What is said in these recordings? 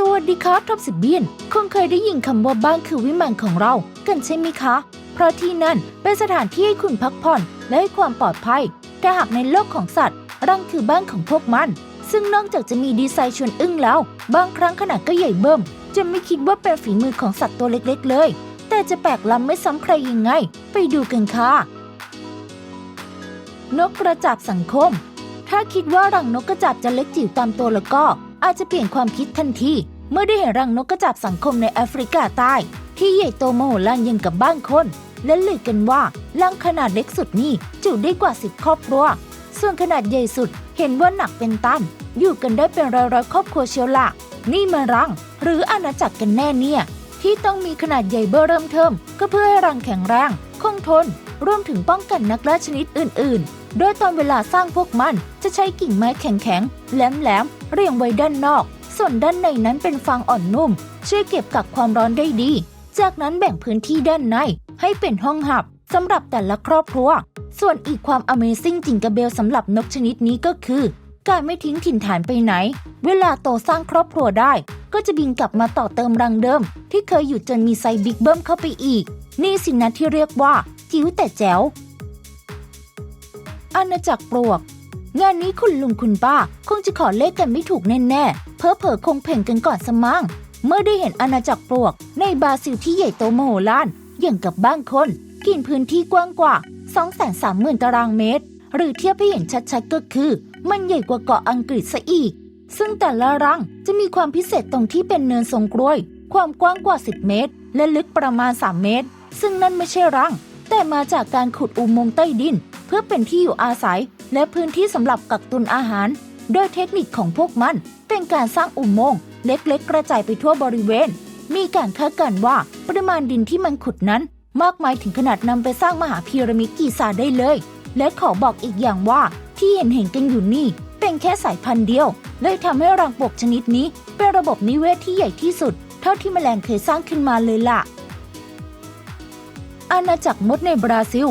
สวัสดีครับท็อปสิบเบียน คงเคยได้ยินคำว่าบ้านคือวิมานของเรากันใช่ไหมคะ เพราะที่นั่นเป็นสถานที่ให้คุณพักผ่อนและให้ความปลอดภัย แต่หากในโลกของสัตว์รังคือบ้านของพวกมัน ซึ่งนอกจากจะมีดีไซน์ชวนอึ้งแล้ว บางครั้งขนาดก็ใหญ่เบิ่มจนไม่คิดว่าเป็นฝีมือของสัตว์ตัวเล็กๆเลย แต่จะแปลกล้ำไม่ซ้ำใครยังไง ไปดูกันค่ะ นกกระจาบสังคม ถ้าคิดว่ารังนกกระจาบจะเล็กจิ๋วตามตัวแล้วก็ อาจจะเปลี่ยนความคิดทันที เมื่อได้เห็นรังนกกระจาบสังคมในแอฟริกาใต้ ที่ใหญ่โตมโหฬารยังกับบ้านคน และลือกันว่ารังขนาดเล็กสุดนี่จุได้กว่าสิบครอบครัว ส่วนขนาดใหญ่สุดเห็นว่าหนักเป็นตัน อยู่กันได้เป็นร้อยๆครอบครัวเชียวละนี่มันรัง หรืออาณาจักรกันแน่เนี่ย ที่ต้องมีขนาดใหญ่เบ้อเริ่มเทิมก็เพื่อให้รังแข็งแรงคงทน รวมถึงป้องกันนักล่าชนิดอื่น ๆ โดยตอนเวลาสร้างพวกมันจะใช้กิ่งไม้แข็งๆแหลมๆ เรียงไว้ด้านนอก ส่วนด้านในนั้นเป็นฟางอ่อนนุ่ม ช่วยเก็บกักความร้อนได้ดี จากนั้นแบ่งพื้นที่ด้านในให้เป็นห้องหับสำหรับแต่ละครอบครัว ส่วนอีกความ Amazing จิงกระเบลสำหรับนกชนิดนี้ก็คือ การไม่ทิ้งถิ่นฐานไปไหน เวลาโตสร้างครอบครัวได้ ก็จะบินกลับมาต่อเติมรังเดิม ที่เคยอยู่จนมีไซส์บิ๊กเบิ้มเข้าไปอีก นี่สินะที่เรียกว่าจิ๋วแต่แจ๋วอาณาจักรปลวก งานนี้คุณลุงคุณป้า คงจะขอเลขกันไม่ถูกแน่ๆ เพอเพอคงเพ่งกันก่อนสมั่ง เมื่อได้เห็นอาณาจักรปลวก ในบราซิลที่ใหญ่โตมโหฬารอย่างกับบ้านคน กินพื้นที่กว้างกว่า 230,000 ตารางเมตร หรือเทียบให้เห็นชัดๆก็คือ มันใหญ่กว่าเกาะอังกฤษซะอีก ซึ่งแต่ละรังจะมีความพิเศษตรงที่เป็นเนินทรงกล้วย ความกว้างกว่า 10 เมตร และลึกประมาณ 3 เมตร ซึ่งนั่นไม่ใช่รัง แต่มาจากการขุดอุโมงค์ใต้ดิน เพื่อเป็นที่อยู่อาศัย และพื้นที่สำหรับกักตุนอาหาร โดยเทคนิคของพวกมันเป็นการสร้างอุโมงค์เล็กๆ กระจายไปทั่วบริเวณ มีการคาดการณ์ว่าปริมาณดินที่มันขุดนั้น มากมายถึงขนาดนำไปสร้างมหาพีระมิดกีซาได้เลย และขอบอกอีกอย่างว่าที่เห็นเห็นกันอยู่นี่ เป็นแค่สายพันธุ์เดียวเลยทำให้รังปกชนิดนี้ เป็นระบบนิเวศที่ใหญ่ที่สุด เท่าที่แมลงเคยสร้างขึ้นมาเลยล่ะอาณาจักรมดในบราซิล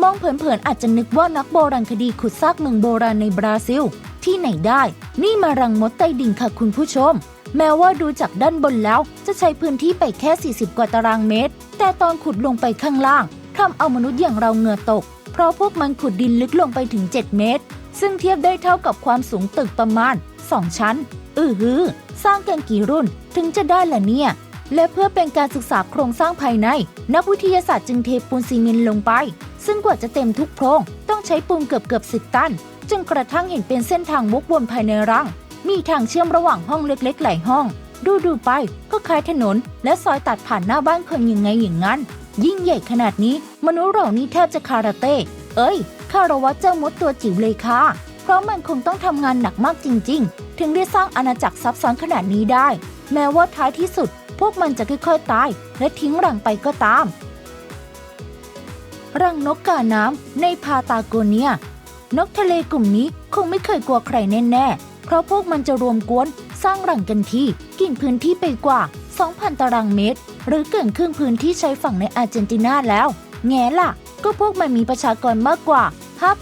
มองเผินๆอาจจะนึกว่านักโบราณคดีขุดซากเมืองโบราณในบราซิล ที่ไหนได้ นี่มารังมดใต้ดินค่ะคุณผู้ชม แม้ว่าดูจากด้านบนแล้ว จะใช้พื้นที่ไปแค่ 40 กว่าตารางเมตร แต่ตอนขุดลงไปข้างล่างทำเอามนุษย์อย่างเราเหงื่อตก เพราะพวกมันขุดดินลึกลงไปถึง 7 เมตร ซึ่งเทียบได้เท่ากับความสูงตึกประมาณ 2 ชั้น อือฮือ สร้างกันกี่รุ่นถึงจะได้ล่ะเนี่ย และเพื่อเป็นการศึกษาโครงสร้างภายใน นักวิทยาศาสตร์จึงเทปูนซีเมนต์ลงไป ซึ่งกว่าจะเต็มทุกโพรง ต้องใช้ปูนเกือบเกือบสิบตัน จนกระทั่งเห็นเป็นเส้นทางวกวนภายในรัง มีทางเชื่อมระหว่างห้องเล็กๆ หลายห้อง ดูดูไปก็คล้ายถนน และซอยตัดผ่านหน้าบ้านคนยังไงอย่างนั้น ยิ่งใหญ่ขนาดนี้ มนุษย์เรานี่แทบจะคาราเต้ เอ้ยคารวะเจ้ามดตัวจิ๋วเลยค่ะ เพราะมันคงต้องทำงานหนักมากจริง ๆ ถึงได้สร้างอาณาจักรซับซ้อนขนาดนี้ได้ แม้ว่าท้ายที่สุด พวกมันจะค่อยๆตาย และทิ้งรังไปก็ตาม รังนกกาน้ำในพาตาโกเนีย นกทะเลกลุ่มนี้คงไม่เคยกลัวใครแน่ๆ เพราะพวกมันจะรวมกวนสร้างรังกันที่กินพื้นที่ไปกว่า 2,000 ตารางเมตร หรือเกินครึ่งพื้นที่ใช้ฝั่งในอาร์เจนตินาแล้ว แง่ล่ะ ก็พวกมันมีประชากรมากกว่า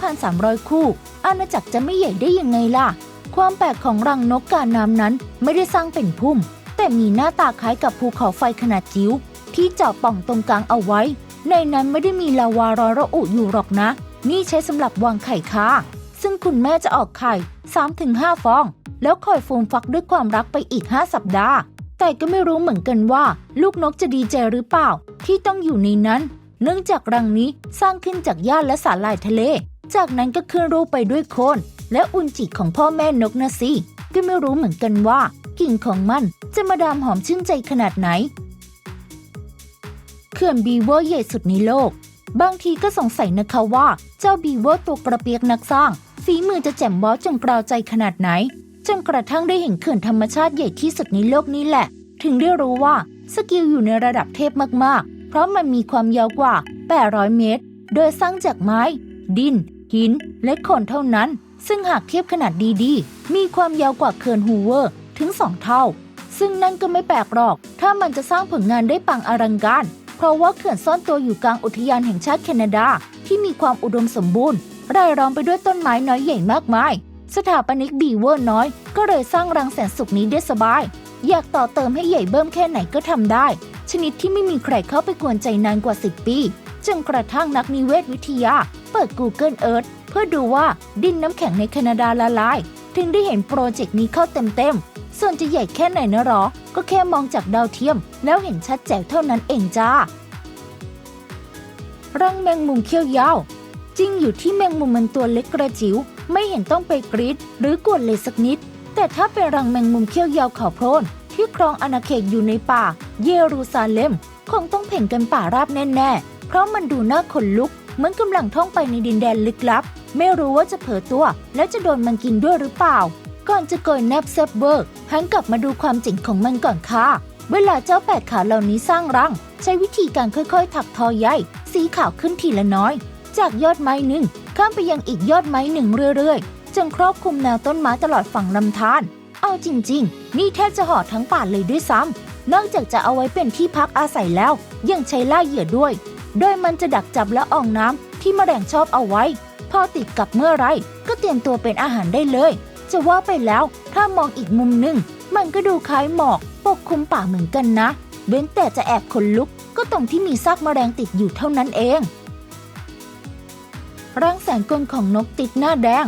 5,300 คู่ อาณาจักรจะไม่ใหญ่ได้ยังไงล่ะ ความแปลกของรังนกกาน้ำนั้นไม่ได้สร้างเป็นพุ่ม แต่มีหน้าตาคล้ายกับภูเขาไฟขนาดจิ๋วที่เจาะป่องตรงกลางเอาไว้ ในนั้นไม่ได้มีลาวาร้อนระอุอยู่หรอกนะ นี่ใช้สำหรับวางไข่ค่ะซึ่งคุณแม่จะออกไข่ 3-5 ฟอง แล้วคอยฟูมฟักด้วยความรักไปอีก 5 สัปดาห์ แต่ก็ไม่รู้เหมือนกันว่า ลูกนกจะดีใจหรือเปล่า ที่ต้องอยู่ในนั้น เนื่องจากรังนี้สร้างขึ้นจากหญ้าและสาหร่ายทะเล จากนั้นก็ขึ้นรูปไปด้วยโคนและอุนจิของพ่อแม่นกนะสิก็ไม่รู้เหมือนกันว่า กลิ่นของมันจะมาดามหอมชื่นใจขนาดไหน เขื่อนบีเวอร์ใหญ่สุดในโลก บางทีก็สงสัยนะคะว่า เจ้าบีเวอร์ตัวกระเปียกนักสร้าง ฝีมือจะแจ่มบอสจนกราวใจขนาดไหน จนกระทั่งได้เห็นเขื่อนธรรมชาติใหญ่ที่สุดในโลกนี้แหละ ถึงได้รู้ว่าสกิลอยู่ในระดับเทพมากๆ เพราะมันมีความยาวกว่า 800 เมตร โดยสร้างจากไม้ ดิน หิน และคนเท่านั้น ซึ่งหากเทียบขนาดดีๆ มีความยาวกว่าเขื่อนฮูเวอร์ ถึง 2 เท่า ซึ่งนั่นก็ไม่แปลกหรอก ถ้ามันจะสร้างผลงานได้ปังอลังการ เพราะว่าเขื่อนซ่อนตัวอยู่กลางอุทยานแห่งชาติแคนาดา ที่มีความอุดมสมบูรณ์รายล้อมไปด้วยต้นไม้น้อยใหญ่มากมาย สถาปนิกบีเวอร์น้อย ก็เลยสร้างรังแสนสุขนี้ได้สบาย อยากต่อเติมให้ใหญ่เบิ่มแค่ไหนก็ทำได้ ชนิดที่ไม่มีใครเข้าไปกวนใจนานกว่า 10 ปีจนกระทั่งนักนิเวศวิทยา เปิด Google Earth เพื่อดูว่าดินน้ำแข็งในแคนาดาละลาย ถึงได้เห็นโปรเจกต์นี้เข้าเต็มๆ ส่วนจะใหญ่แค่ไหนนะหรอ ก็แค่มองจากดาวเทียม แล้วเห็นชัดแจ๋วเท่านั้นเองจ้า รังแมงมุมเขี้ยวยาว จริงอยู่ที่แมงมุมมันตัวเล็กกระจิ๋ว ไม่เห็นต้องไปกรีดหรือกวนเลยสักนิด แต่ถ้าเป็นรังแมงมุมเขี้ยวยาวขาวโพลนที่ครองอาณาเขตอยู่ในป่า เยรูซาเล็ม คงต้องเพ่นกันป่าราบแน่ๆ เพราะมันดูน่าขนลุก เหมือนกำลังท่องไปในดินแดนลึกลับ ไม่รู้ว่าจะเผลอตัว แล้วจะโดนมันกินด้วยหรือเปล่า ก่อนจะโกยแนบเซฟเบิร์กหันกลับมาดูความเจ๋งของมันก่อนค่ะ เวลาเจ้าแปดขาเหล่านี้สร้างรัง ใช้วิธีการค่อยๆ ถักทอใยสีขาวขึ้นทีละน้อย จากยอดไม้หนึ่งข้ามไปยังอีกยอดไม้หนึ่งเรื่อยๆ จนครอบคลุมแนวต้นไม้ตลอดฝั่งลำธารเอาจริง ๆ นี่แทบจะห่อทั้งป่าเลยด้วยซ้ำนอกจากจะเอาไว้เป็นที่พักอาศัยแล้ว ยังใช้ล่าเหยื่อด้วย โดยมันจะดักจับและอองน้ำที่แมลงชอบเอาไว้ พอติดกับเมื่อไรก็เตรียมตัวเป็นอาหารได้เลย จะว่าไปแล้ว ถ้ามองอีกมุมหนึ่ง มันก็ดูคล้ายหมอก ปกคลุมป่าเหมือนกันนะ เว้นแต่จะแอบขนลุก ก็ตรงที่มีซากแมลงติดอยู่เท่านั้นเองรังแสงกลของนกติดหน้าแดง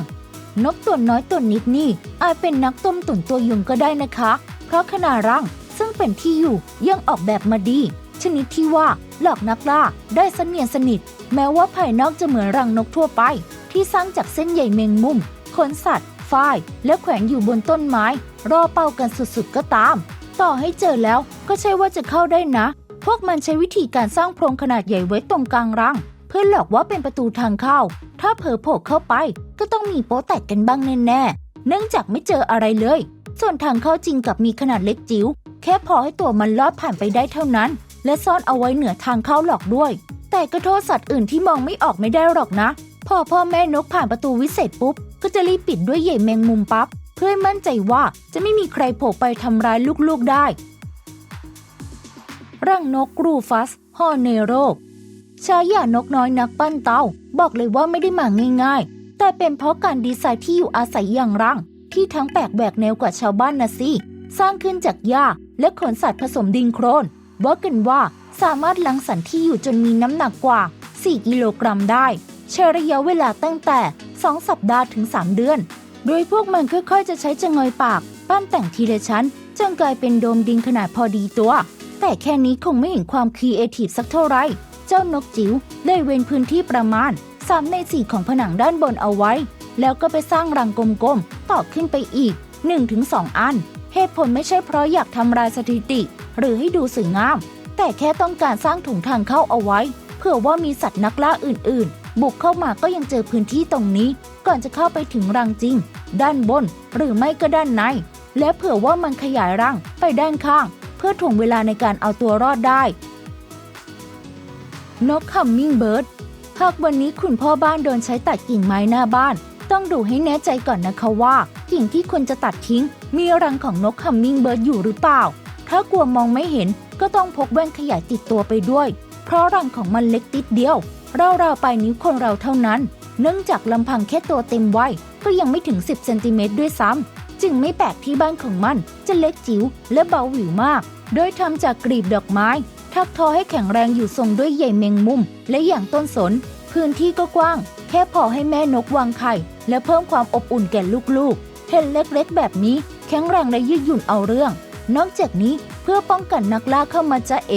นกตัวน้อยตัวนิดนี่ อาจเป็นนักต้มตุ๋นตัวยุงก็ได้นะคะ เพราะขนาดรังซึ่งเป็นที่อยู่ยังออกแบบมาดี ชนิดที่ว่าหลอกนักล่าได้เสนียนสนิท แม้ว่าภายนอกจะเหมือนรังนกทั่วไป ที่สร้างจากเส้นใยแมงมุมขนสัตว์ ฝ้าย และแขวนอยู่บนต้นไม้ รอเป้ากันสุดๆก็ตาม ต่อให้เจอแล้วก็ใช่ว่าจะเข้าได้นะ พวกมันใช้วิธีการสร้างโพรงขนาดใหญ่ไว้ตรงกลางรัง เพื่อหลอกว่าเป็นประตูทางเข้า ถ้าเผลอโผล่เข้าไป ก็ต้องมีโป๊ะแตกกันบ้างแน่ๆเนื่องจากไม่เจออะไรเลย ส่วนทางเข้าจริงกับมีขนาดเล็กจิ๋วแค่พอให้ตัวมันลอดผ่านไปได้เท่านั้น และซ่อนเอาไว้เหนือทางเข้าหลอกด้วย แต่ก็โทษสัตว์อื่นที่มองไม่ออกไม่ได้หรอกนะ พอพ่อแม่นกผ่านประตูวิเศษปุ๊บ ก็จะรีบปิดด้วยใยแมงมุมปั๊บเพื่อให้มั่นใจว่าจะไม่มีใครโผล่ไปทำร้ายลูกๆได้ร่างนกรูฟัสฮอร์เนโรชายานกน้อยนักปั้นเตาบอกเลยว่าไม่ได้มาง่ายๆ แต่เป็นเพราะการดีไซน์ที่อยู่อาศัยอย่างรัง ที่ทั้งแปลกแหวกแนวกว่าชาวบ้านนะสิ สร้างขึ้นจากหญ้าและขนสัตว์ผสมดินโครนว่ากันว่าสามารถลังสรรค์ที่อยู่จนมีน้ำหนักกว่า 4 กิโลกรัมได้ ใช้ระยะเวลาตั้งแต่ 2 สัปดาห์ถึง 3 เดือน โดยพวกมันค่อยๆ จะใช้จงอยปาก ปั้นแต่งทีละชั้นจนกลายเป็นโดมดินขนาดพอดีตัว แต่แค่นี้คงไม่เห็นความครีเอทีฟสักเท่าไหร่ เจ้านกจิ๋วได้เว้นพื้นที่ประมาณ 3 ใน 4 ของผนังด้านบนเอาไว้ แล้วก็ไปสร้างรังกลมๆต่อขึ้นไปอีก 1-2 อัน เหตุผลไม่ใช่เพราะอยากทำลายสถิติ หรือให้ดูสวยงาม แต่แค่ต้องการสร้างถุงทางเข้าเอาไว้เพื่อว่ามีสัตว์นักล่าอื่นๆ บุกเข้ามาก็ยังเจอพื้นที่ตรงนี้ ก่อนจะเข้าไปถึงรังจริง ด้านบนหรือไม่ก็ด้านใน และเผื่อว่ามันขยายรังไปด้านข้าง เพื่อถ่วงเวลาในการเอาตัวรอดได้ นกคัมมิงเบิร์ดหากวันนี้คุณพ่อบ้านโดนใช้ตัดกิ่งไม้หน้าบ้าน ต้องดูให้แน่ใจก่อนนะคะว่า กิ่งที่ควรจะตัดทิ้ง มีรังของนกคัมมิงเบิร์ดอยู่หรือเปล่า ถ้ากลัวมองไม่เห็นก็ต้องพกแว่นขยายติดตัวไปด้วย เพราะรังของมันเล็กติดเดียว ราวๆปลายนิ้วคนเราเท่านั้น เนื่องจากลำพังแค่ตัวเต็มวัยก็ยังไม่ถึง 10เซนติเมตรด้วยซ้ำ จึงไม่แปลกที่บ้านของมันจะเล็กจิ๋วและเบาหวิวมาก โดยทำจากกลีบดอกไม้ ทักทอให้แข็งแรงอยู่ทรงด้วยใยแมงมุม และอย่างต้นสน พื้นที่ก็กว้าง แค่พอให้แม่นกวางไข่ และเพิ่มความอบอุ่นแก่ลูกๆ เห็นเล็กๆ แบบนี้ แข็งแรงและยืดหยุ่นเอาเรื่อง นอกจากนี้เพื่อป้องกันนักล่าเข้ามาจะเอ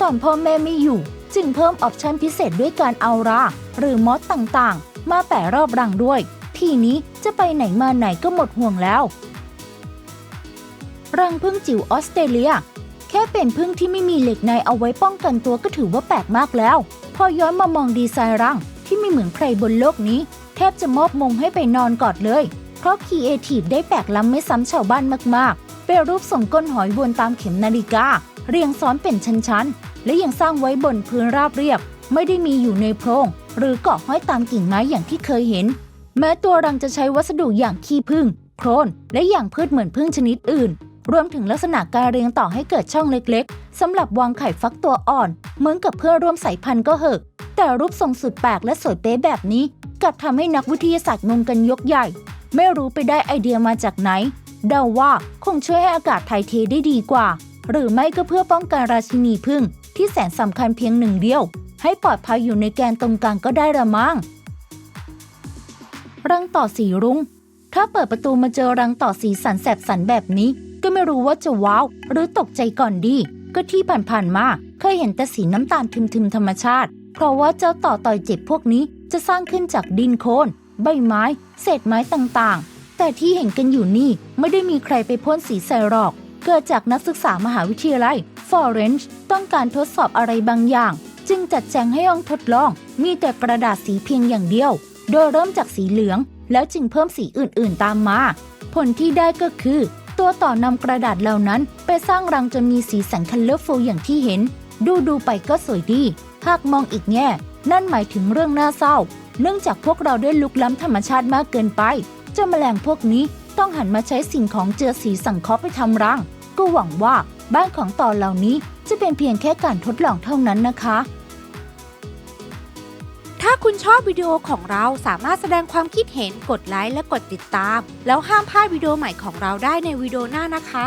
ตอนพ่อแม่ไม่อยู่ จึงเพิ่มออปชันพิเศษด้วยการเอารา หรือมอสต่างๆ มาแปะรอบรังด้วย ทีนี้จะไปไหนมาไหนก็หมดห่วงแล้ว รังพึ่งจิ๋วออสเตรเลีย แค่เป็นพึ่งที่ไม่มีเหล็กในเอาไว้ป้องกันตัวก็ถือว่าแปลกมากแล้ว พอย้อนมามองดีไซน์รังที่ไม่เหมือนใครบนโลกนี้ แทบจะมอบมงให้ไปนอนกอดเลย เพราะคีเอทีฟได้แปลกล้ำไม่ซ้ำชาวบ้านมากๆเป็นรูปทรงก้นหอยวนตามเข็มนาฬิกา เรียงซ้อนเป็นชั้นๆ และยังสร้างไว้บนพื้นราบเรียบ ไม่ได้มีอยู่ในโพรง หรือเกาะห้อยตามกิ่งไม้อย่างที่เคยเห็น แม้ตัวรังจะใช้วัสดุอย่างขี้ผึ้งโครนและอย่างพืชเหมือนพึ่งชนิดอื่น รวมถึงลักษณะการเรียงต่อให้เกิดช่องเล็กๆสำหรับวางไข่ฟักตัวอ่อน เหมือนกับเพื่อร่วมสายพันธุ์ก็เหอะ แต่รูปทรงสุดแปลกและสวยเป๊ะแบบนี้กลับทำให้นักวิทยาศาสตร์งงกันยกใหญ่ ไม่รู้ไปได้ไอเดียมาจากไหน เดาว่าคงช่วยให้อากาศถ่ายเทได้ดีกว่า หรือไม่ก็เพื่อป้องกันราชินีผึ้ง ที่แสนสำคัญเพียงหนึ่งเดียว ให้ปลอดภัยอยู่ในแกนตรงกลางก็ได้ละมั้งรังต่อสีรุง้ง ถ้าเปิดประตูมาเจอรังต่อสีสันแสบสันแบบนี้ ก็ไม่รู้ว่าจะว้าว หรือตกใจก่อนดี ก็ที่ผ่านๆมาเคยเห็นแต่สีน้ำตาลทึมๆธรรมชาติ เพราะว่าเจ้าต่อต่อยเจ็บพวกนี้จะสร้างขึ้นจากดินโคลนใบไม้ เศษไม้ต่างๆ แต่ที่เห็นกันอยู่นี่ไม่ได้มีใครไปพ่นสีใส่หรอก เกิดจากนักศึกษามหาวิทยาลัย ฟอเรนจ์ต้องการทดสอบอะไรบางอย่าง จึงจัดแจงให้ห้องทดลอง มีแต่กระดาษสีเพียงอย่างเดียว โดยเริ่มจากสีเหลือง แล้วจึงเพิ่มสีอื่นๆตามมา ผลที่ได้ก็คือ ตัวต่อนำกระดาษเหล่านั้น ไปสร้างรังจนมีสีสันคันเลอร์ฟูลอย่างที่เห็น ดูดูๆไปก็สวยดี หากมองอีกแง่ นั่นหมายถึงเรื่องน่าเศร้า เนื่องจากพวกเราได้ลุกล้ำธรรมชาติมากเกินไปเจ้าแมลงพวกนี้ต้องหันมาใช้สิ่งของเจือสีสังเคราะห์ไปทำรัง ก็หวังว่าบ้านของต่อเหล่านี้จะเป็นเพียงแค่การทดลองเท่านั้นนะคะ ถ้าคุณชอบวิดีโอของเราสามารถแสดงความคิดเห็นกดไลค์และกดติดตาม แล้วห้ามพลาดวิดีโอใหม่ของเราได้ในวิดีโอหน้านะคะ